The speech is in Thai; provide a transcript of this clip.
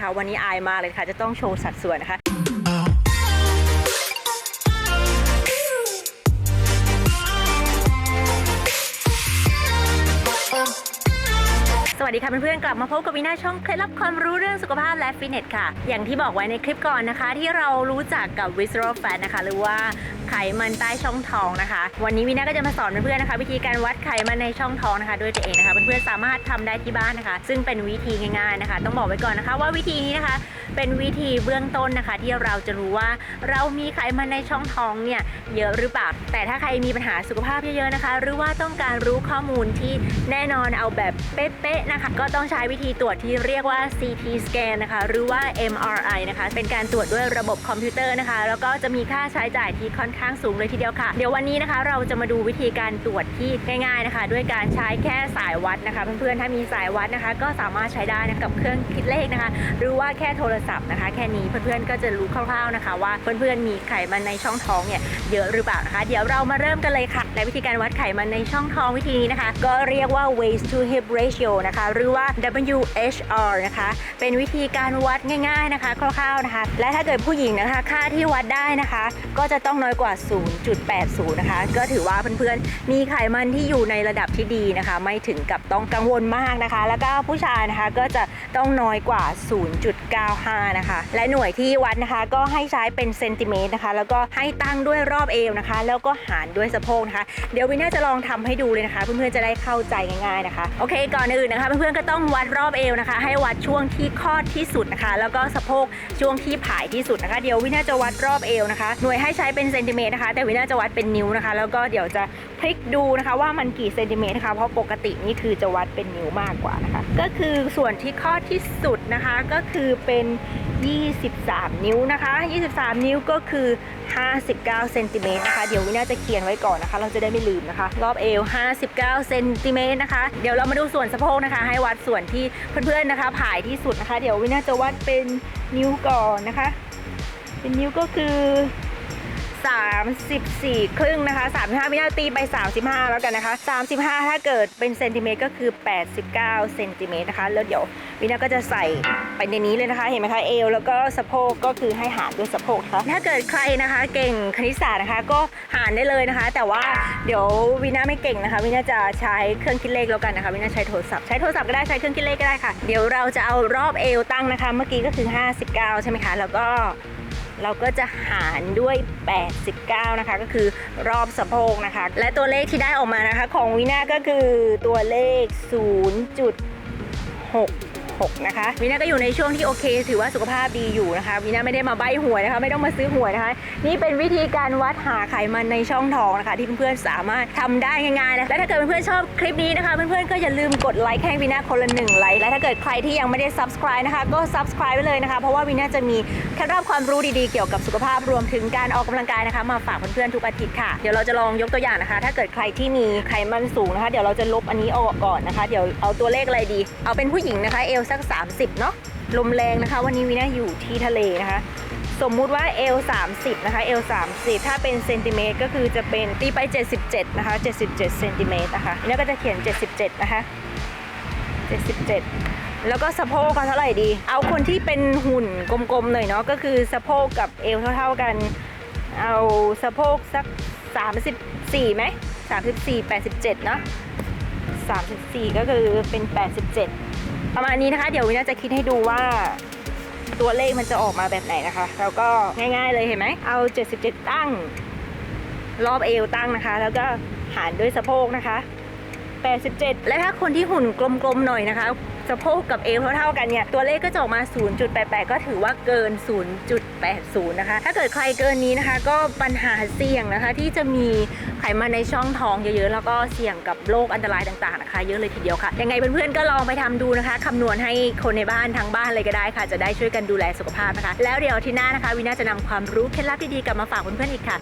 ค่ะวันนี้อายมากเลยค่ะ จะต้องโชว์สัดส่วนนะคะสวัสดีค่ะเพื่อนๆกลับมาพบกับวินาช่องเคล็ดลับความรู้เรื่องสุขภาพและฟิตเนสค่ะ อย่างที่บอกไว้ในคลิปก่อนนะคะ ที่เรารู้จักกับ visceral fat นะคะ หรือว่า มันใต้ช่องท้องนะคะ วันนี้วินาก็จะมาสอนเพื่อนๆนะคะ วิธีการวัดไขมันในช่องท้องนะคะ ด้วยตัวเองนะคะเพื่อนๆสามารถทำได้ที่บ้านนะคะ ซึ่งเป็นวิธีง่าย ๆนะคะ ต้องบอกไว้ก่อนนะคะ ว่าวิธีนี้นะคะ เป็นวิธีเบื้องต้นนะคะ ที่เราจะรู้ว่าเรามีไขมันในช่องท้องเนี่ยเยอะหรือเปล่าแต่ถ้าใครมีปัญหาสุขภาพเยอะๆนะคะ หรือว่าต้องการรู้ข้อมูลที่แน่นอนเอาแบบเป๊ะๆนะคะ ก็ต้องใช้วิธีตรวจที่เรียกว่า CT scan นะคะ หรือว่า MRI นะคะ เป็นการตรวจด้วยระบบคอมพิวเตอร์นะคะ แล้วก็จะมีค่าใช้จ่ายที่ค่อนข้างสูงเลยทีเดียวค่ะ เดี๋ยววันนี้นะคะเราจะมาดูวิธีการตรวจที่ง่าย ๆนะคะ ด้วยการใช้แค่สายวัดนะคะ เพื่อนๆถ้ามีสายวัดนะคะ ก็สามารถใช้ได้นะกับเครื่องคิดเลขนะคะ หรือว่าแค่โทรศัพท์นะคะ แค่นี้เพื่อนๆก็จะรู้คร่าวๆนะคะ ว่าเพื่อนๆมีไขมันในช่องท้องเนี่ยเยอะหรือเปล่านะคะ เดี๋ยวเรามาเริ่มกันเลยค่ะ ในวิธีการวัดไขมันในช่องท้องวิธีนี้นะคะ ก็เรียกว่า waist to hip ratio นะคะ หรือว่า WHR นะคะ เป็นวิธีการวัดง่าย ๆนะคะ คร่าวๆนะคะ และถ้าเกิดผู้หญิงนะคะ ค่าที่วัดได้นะคะ ก็จะต้องน้อยกว่าา 0.80 นะคะ ก็ถือว่าเพื่อนๆ มีไขมันที่อยู่ในระดับที่ดีนะคะ ไม่ถึงกับต้องกังวลมากนะคะ แล้วก็ผู้ชายนะคะก็จะต้องน้อยกว่า 0.95 นะคะ และหน่วยที่วัดนะคะ ก็ให้ใช้เป็นเซนติเมตรนะคะ แล้วก็ให้ตั้งด้วยรอบเอวนะคะ แล้วก็หารด้วยสะโพกนะคะ เดี๋ยววิน่าจะลองทำให้ดูเลยนะคะ เพื่อนๆ จะได้เข้าใจง่ายๆนะคะ โอเค ก่อนอื่นนะคะ เพื่อนๆ ก็ต้องวัดรอบเอวนะคะ ให้วัดช่วงที่คลอดที่สุดนะคะ แล้วก็สะโพกช่วงที่ผายที่สุดนะคะ เดี๋ยววิน่าจะวัดรอบเอวนะคะ หน่วยให้ใช้เป็นเซนติเมตรนะคะ แต่วิน่าจะวัดเป็นนิ้วนะคะ แล้วก็เดี๋ยวจะพลิกดูนะคะ ว่ามันกี่เซนติเมตรนะคะ เพราะปกตินี่คือจะวัดเป็นนิ้วมากกว่านะคะ ก็คือส่วนที่คลอดที่สุดนะคะก็คือเป็น 23 นิ้วนะคะ 23 นิ้วก็คือ 59 เซนติเมตรนะคะ เดี๋ยววิน่าจะเขียนไว้ก่อนนะคะ เราจะได้ไม่ลืมนะคะ รอบเอว 59 เซนติเมตรนะคะ เดี๋ยวเรามาดูส่วนสะโพกนะคะ ให้วัดส่วนที่เพื่อนๆนะคะ ผายที่สุดนะคะ เดี๋ยววิน่าจะวัดเป็นนิ้วก่อนนะคะ เป็นนิ้วก็คือ 34 ครึ่งนะคะ 35วินาทีไป 35 แล้วกันนะคะ 35 ถ้าเกิดเป็นเซนติเมตรก็คือ 89 เซนติเมตรนะคะ แล้วเดี๋ยววินาก็จะใส่ไปในนี้เลยนะคะ เห็นไหมคะ เอวแล้วก็สะโพกก็คือให้หารด้วยสะโพกนะคะถ้าเกิดใครนะคะเก่งคณิตศาสตร์นะคะ ก็หารได้เลยนะคะ แต่ว่าเดี๋ยววินาไม่เก่งนะคะ วินาจะใช้เครื่องคิดเลขแล้วกันนะคะ วินาใช้โทรศัพท์ ใช้โทรศัพท์ก็ได้ ใช้เครื่องคิดเลขก็ได้ค่ะ เดี๋ยวเราจะเอารอบเอวตั้งนะคะ เมื่อกี้ก็คือ 59 ใช่ไหมคะ แล้วก็ เราก็จะหารด้วย 89 นะคะ ก็คือรอบสะโพกนะคะ และตัวเลขที่ได้ออกมานะคะ ของวินาก็คือตัวเลข 6 นะคะวินาก็อยู่ในช่วงที่โอเค ถือว่าสุขภาพดีอยู่นะคะวินาไม่ได้มาใบหวยนะคะไม่ต้องมาซื้อหวยนะคะ นี่เป็นวิธีการวัดหาไขมันในช่องท้องนะคะ ที่เพื่อนๆสามารถทำได้ง่ายๆนะและถ้าเกิดเพื่อนๆชอบคลิปนี้นะคะเพื่อนๆก็อย่าลืมกดไลค์ให้วินาคนละหนึ่งไลค์และถ้าเกิดใครที่ยังไม่ได้ subscribe นะคะก็ subscribe ไว้เลยนะคะ เพราะว่าวินาจะมีเคล็ดลับความรู้ดีๆเกี่ยวกับสุขภาพรวมถึงการออกกำลังกายนะคะ มาฝากเพื่อนๆทุกอาทิตย์ค่ะเดี๋ยวเราจะลองยกตัวอย่างนะคะ ถ้าเกิดใครที่มีไขมันสูงนะคะ เดี๋ยวเราจะลบอันนี้ออกก่อนนะคะ เดี๋ยวเอาตัวเลขอะไรดี เอาเป็นผู้หญิงนะคะเอลสัก 30 เนาะลมแรงนะคะ วันนี้วินาอยู่ที่ทะเลนะคะ สมมุติว่าเอล30 นะคะเอล30 ถ้าเป็นเซนติเมตรก็คือจะเป็นตีไป 77 นะคะ 77เซนติเมตรนะคะแล้วก็จะเขียน 77 นะคะ 77แล้วก็สะโพกเอาเท่าไหร่ดี เอาคนที่เป็นหุ่นกลมๆหน่อยเนาะ ก็คือสะโพกกับเอวเท่าๆกัน เอาสะโพกสัก 34ไหม34 87เนาะ34 ก็คือเป็น 87 ประมาณนี้นะคะ เดี๋ยววินาจะคิดให้ดูว่าตัวเลขมันจะออกมาแบบไหนนะคะ แล้วก็ง่ายๆเลยเห็นไหม เอา 77 ตั้ง รอบเอวตั้งนะคะ แล้วก็หารด้วยสะโพกนะคะ 87 และถ้าคนที่หุ่นกลมๆหน่อยนะคะสะโพกกับเอวเท่าๆกันเนี่ย ตัวเลขก็จะออกมา 0.88 ก็ถือว่าเกิน 0.80 นะคะ ถ้าเกิดใครเกินนี้นะคะ ก็ปัญหาเสี่ยงนะคะ ที่จะมีไขมันในช่องท้องเยอะๆ แล้วก็เสี่ยงกับโรคอันตรายต่างๆนะคะ เยอะเลยทีเดียวค่ะ ยังไงเพื่อนๆ ก็ลองไปทำดูนะคะคำนวณให้คนในบ้านทางบ้านเลยก็ได้ค่ะ จะได้ช่วยกันดูแลสุขภาพนะคะ แล้วเดี๋ยวที่หน้านะคะ วินาจะนำความรู้เคล็ดลับดีๆกลับมาฝากเพื่อนๆอีกค่ะ